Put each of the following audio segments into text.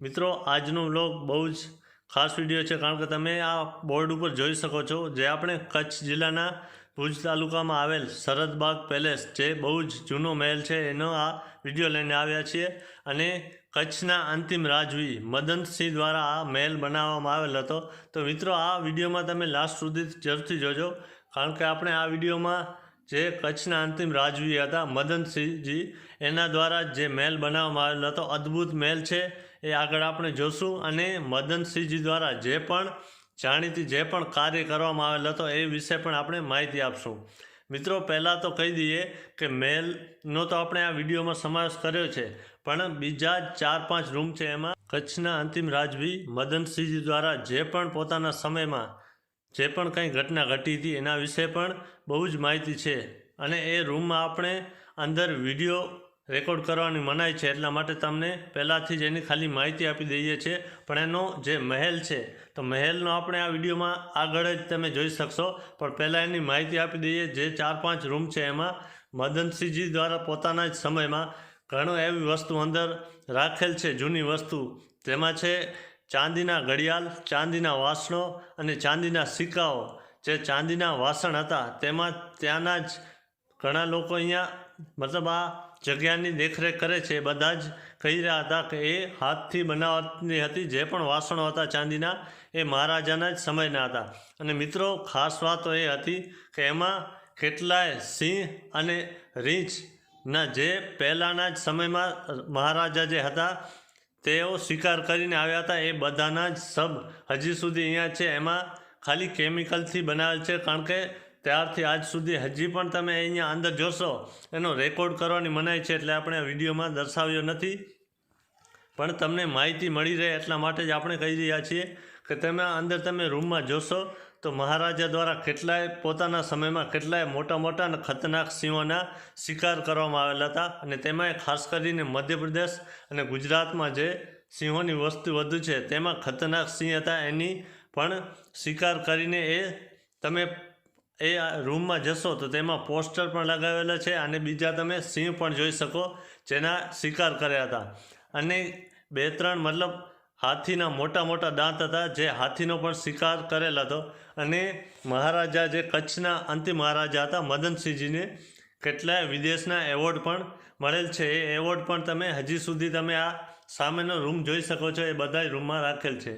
મિત્રો, આજનો વ્લોગ બહુ જ ખાસ વીડિયો છે, કારણ કે તમે આ બોર્ડ ઉપર જોઈ શકો છો જે આપણે કચ્છ જિલ્લાના ભુજ તાલુકામાં આવેલ શરદબાગ પેલેસ જે બહુ જ જૂનો મહેલ છે, એનો આ વીડિયો લઈને આવ્યા છીએ. અને કચ્છના અંતિમ રાજવી મદનસિંહ દ્વારા આ મહેલ બનાવવામાં આવેલ હતો. તો મિત્રો, આ વિડીયોમાં તમે લાસ્ટ સુધી જરૂરથી જોજો, કારણ કે આપણે આ વિડીયોમાં જે કચ્છના અંતિમ રાજવી હતા મદનસિંહજી એના દ્વારા જે મહેલ બનાવવામાં આવેલ હતો. અદ્ભુત મહેલ છે. એ આગળ આપણે જોશું અને મદનસિંહજી દ્વારા જે પણ જાણીતી જે પણ કાર્ય કરવામાં આવેલ હતો એ વિશે પણ આપણે માહિતી આપશું. મિત્રો, પહેલાં તો કહી દઈએ કે મહેલનો તો આપણે આ વિડીયોમાં સમાવેશ કર્યો છે, પણ બીજા ચાર પાંચ રૂમ છે એમાં. કચ્છના અંતિમ રાજવી મદનસિંહજી દ્વારા જે પણ પોતાના સમયમાં જે પણ કંઈ ઘટના ઘટી હતી એના વિશે પણ બહુ જ માહિતી છે. અને એ રૂમમાં આપણે અંદર વીડિયો રેકોર્ડ કરવાની મનાઈ છે એટલા માટે તમને પહેલાંથી જ એની ખાલી માહિતી આપી દઈએ છીએ. પણ એનો જે મહેલ છે, તો મહેલનો આપણે આ વિડીયોમાં આગળ જ તમે જોઈ શકશો. પણ પહેલાં એની માહિતી આપી દઈએ, જે ચાર પાંચ રૂમ છે એમાં. મદનસિંહજી દ્વારા પોતાના જ સમયમાં ઘણો એવી વસ્તુ અંદર રાખેલ છે, જૂની વસ્તુ. તેમાં છે ચાંદીના ઘડિયાળ, ચાંદીના વાસણો અને ચાંદીના સિક્કાઓ. જે ચાંદીના વાસણ હતા, તેમાં ત્યાંના જ ઘણા લોકો અહીંયા, મતલબ આ જગ્યાની દેખરેખ કરે છે. એ બધા જ કહી રહ્યા હતા કે એ હાથથી બનાવવાની હતી. જે પણ વાસણો હતા ચાંદીના, એ મહારાજાના જ સમયના હતા. અને મિત્રો, ખાસ વાતો એ હતી કે એમાં કેટલાય સિંહ અને રીંછના જે પહેલાંના જ સમયમાં મહારાજા જે હતા, તેઓ શિકાર કરીને આવ્યા હતા. એ બધાના જ સબ હજી સુધી અહીંયા છે. એમાં ખાલી કેમિકલથી બનાવેલ છે. કારણ કે ત્યારથી આજ સુધી હજી પણ તમે અહીંયા અંદર જોશો. એનો રેકોર્ડ કરવાની મનાઈ છે એટલે આપણે વિડીયોમાં દર્શાવ્યો નથી. પણ તમને માહિતી મળી રહે એટલા માટે જ આપણે કહી રહ્યા છીએ કે તમે અંદર તમે રૂમમાં જોશો તો મહારાજા દ્વારા કેટલાય પોતાના સમયમાં કેટલાય મોટા મોટા અને ખતરનાક સિંહોના શિકાર કરવામાં આવેલા હતા. અને તેમાં ખાસ કરીને મધ્યપ્રદેશ અને ગુજરાતમાં જે સિંહોની વસ્તુ વધુ છે તેમાં ખતરનાક સિંહ હતા એની પણ શિકાર કરીને એ તમે એ રૂમમાં જશો તો તેમાં પોસ્ટર પણ લગાવેલા છે અને બીજા તમે સિંહ પણ જોઈ શકો જેના શિકાર કર્યા હતા. અને બે ત્રણ મતલબ હાથીના મોટા મોટા દાંત હતા જે હાથીનો પણ શિકાર કરેલ હતો. અને મહારાજા જે કચ્છના અંતિમ મહારાજા હતા, મદનસિંહજીને કેટલાય વિદેશના એવોર્ડ પણ મળેલ છે. એ એવોર્ડ પણ તમે હજી સુધી તમે આ સામેનો રૂમ જોઈ શકો છો. એ બધા રૂમમાં રાખેલ છે.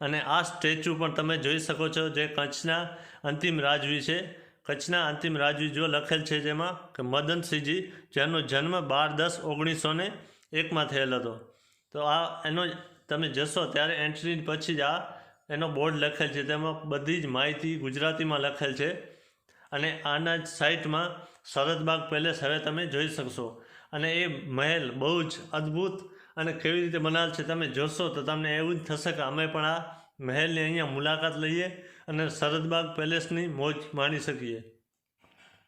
અને આ સ્ટેચ્યુ પણ તમે જોઈ શકો છો જે કચ્છના અંતિમ રાજવી છે. કચ્છના અંતિમ રાજવી જો લખેલ છે જેમાં કે મદનસિંહજી, જેનો જન્મ બાર દસ ઓગણીસો ને એકમાં થયેલ હતો. તો આ એનો તમે જશો ત્યારે એન્ટ્રી પછી જ આ એનો બોર્ડ લખેલ છે. તેમાં બધી જ માહિતી ગુજરાતીમાં લખેલ છે. અને આના જ સાઇટમાં શરદબાગ પેલેસ હવે તમે જોઈ શકશો. અને એ મહેલ બહુ જ અદ્ભુત અને કેવી રીતે બનાવેલ છે તમે જોશો તો તમને એવું જ થશે કે અમે પણ આ મહેલની અહીંયા મુલાકાત લઈએ અને શરદબાગ પેલેસની મોજ માણી શકીએ.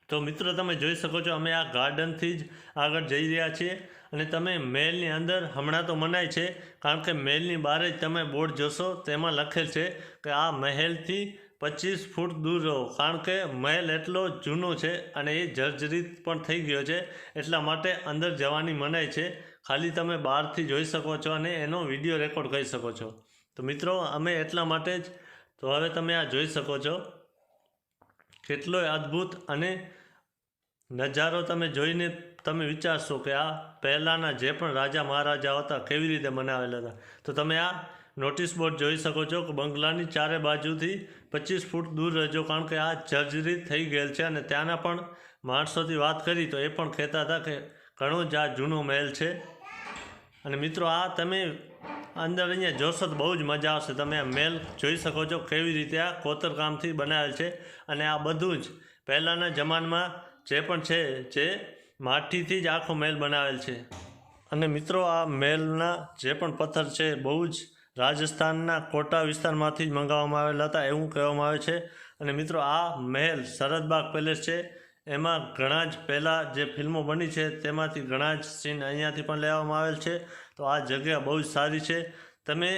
તો મિત્રો, તમે જોઈ શકો છો અમે આ ગાર્ડનથી જ આગળ જઈ રહ્યા છીએ અને તમે મહેલની અંદર હમણાં તો મનાય છે, કારણ કે મહેલની બહાર જ તમે બોર્ડ જોશો, તેમાં લખેલ છે કે આ મહેલથી પચીસ ફૂટ દૂર રહો, કારણ કે મહેલ એટલો જૂનો છે અને એ જર્જરિત પણ થઈ ગયો છે, એટલા માટે અંદર જવાની મનાય છે. ખાલી તમે બહારથી જોઈ શકો છો અને એનો વીડિયો રેકોર્ડ કરી શકો છો. તો મિત્રો, અમે એટલા માટે જ, તો હવે તમે આ જોઈ શકો છો. કેટલોય અદ્ભુત અને નજારો તમે જોઈને તમે વિચારશો કે આ પહેલાંના જે પણ રાજા મહારાજા હતા, કેવી રીતે મનાવેલા હતા. તો તમે આ નોટિસ બોર્ડ જોઈ શકો છો કે બંગલાની ચારે બાજુથી પચીસ ફૂટ દૂર રહેજો, કારણ કે આ જર્જરી થઈ ગયેલ છે અને ત્યાંના પણ માણસોથી વાત કરી તો એ પણ કહેતા હતા કે ઘણો જ આ જૂનો મહેલ છે. અને મિત્રો, આ તમે અંદર અહીંયા જોશો તો બહુ જ મજા આવશે. તમે આ મહેલ જોઈ શકો છો કેવી રીતે આ કોતરકામથી બનાવેલ છે. અને આ બધું જ પહેલાંના જમાનામાં જે પણ છે, જે માટીથી જ આખો મહેલ બનાવેલ છે. અને મિત્રો, આ મહેલના જે પણ પથ્થર છે, બહુ જ રાજસ્થાનના કોટા વિસ્તારમાંથી જ મંગાવવામાં આવેલા હતા, એવું કહેવામાં આવે છે. અને મિત્રો, આ મહેલ શરદબાગ પેલેસ છે. એમાં ઘણા જ પહેલાં જે ફિલ્મો બની છે તેમાંથી ઘણા જ સીન અહીંયાથી પણ લેવામાં આવેલ છે. તો આ જગ્યા બહુ જ સારી છે. તમે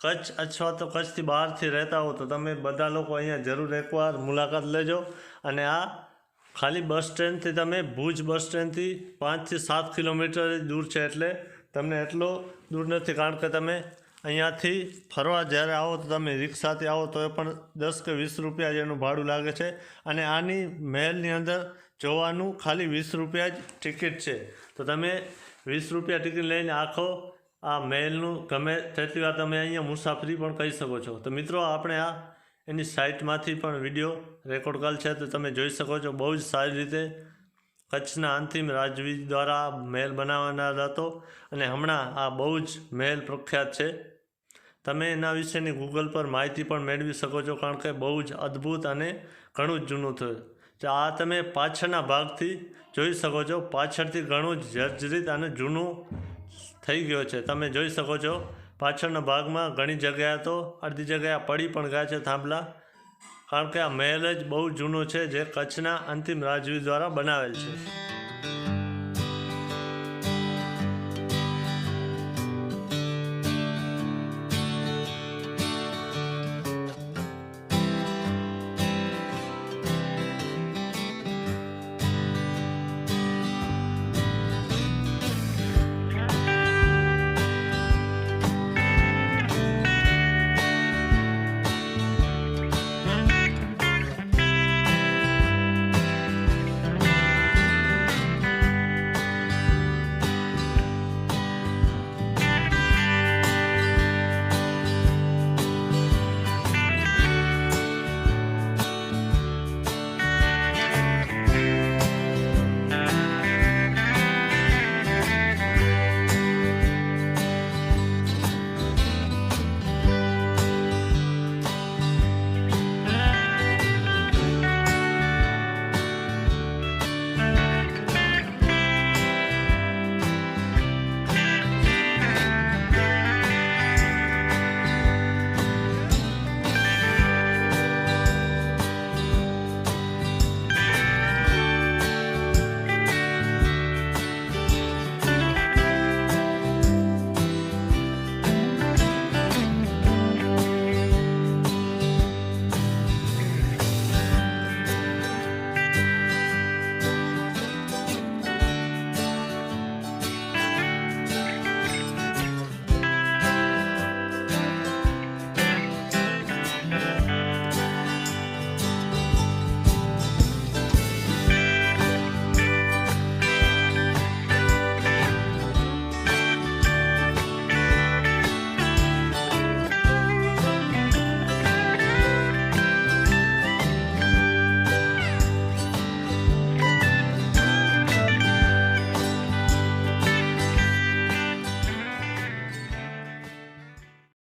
કચ્છ અથવા તો કચ્છથી બહારથી રહેતા હો તો તમે બધા લોકો અહીંયા જરૂર એકવાર મુલાકાત લેજો. અને આ ખાલી બસ સ્ટેન્ડથી તમે ભુજ બસ સ્ટેન્ડથી પાંચથી સાત કિલોમીટર દૂર છે એટલે તમને એટલો દૂર નથી. કારણ કે તમે અહીંયાથી ફરવા જ્યારે આવો તો તમે રિક્ષાથી આવો તો એ પણ દસ કે વીસ રૂપિયા જેનું ભાડું લાગે છે. અને આની મહેલની અંદર જોવાનું ખાલી વીસ રૂપિયા જ ટિકિટ છે. તો તમે વીસ રૂપિયા ટિકિટ લઈને આખો આ મહેલનું ગમે તેટલી વાર તમે અહીંયા મુસાફરી પણ કરી શકો છો. તો મિત્રો, આપણે આ એની સાઇટમાંથી પણ વીડિયો રેકોર્ડ કરેલ છે. તો તમે જોઈ શકો છો બહુ જ સારી રીતે કચ્છના અંતિમ રાજવી દ્વારા મહેલ બનાવવાના હતો. અને હમણાં આ બહુ જ મહેલ પ્રખ્યાત છે. તમે એના વિશેની ગૂગલ પર માહિતી પણ મેળવી શકો છો, કારણ કે બહુ જ અદ્ભુત અને ઘણું જ જૂનું થયું. તો આ તમે પાછળના ભાગથી જોઈ શકો છો. પાછળથી ઘણું જ જર્જરિત અને જૂનું થઈ ગયો છે. તમે જોઈ શકો છો, પાછળના ભાગમાં ઘણી જગ્યાએ તો અડધી જગ્યાએ પડી પણ ગયા છે થાંભલા, કારણ કે આ મહેલ જ બહુ જૂનો છે, જે કચ્છના અંતિમ રાજવી દ્વારા બનાવેલ છે.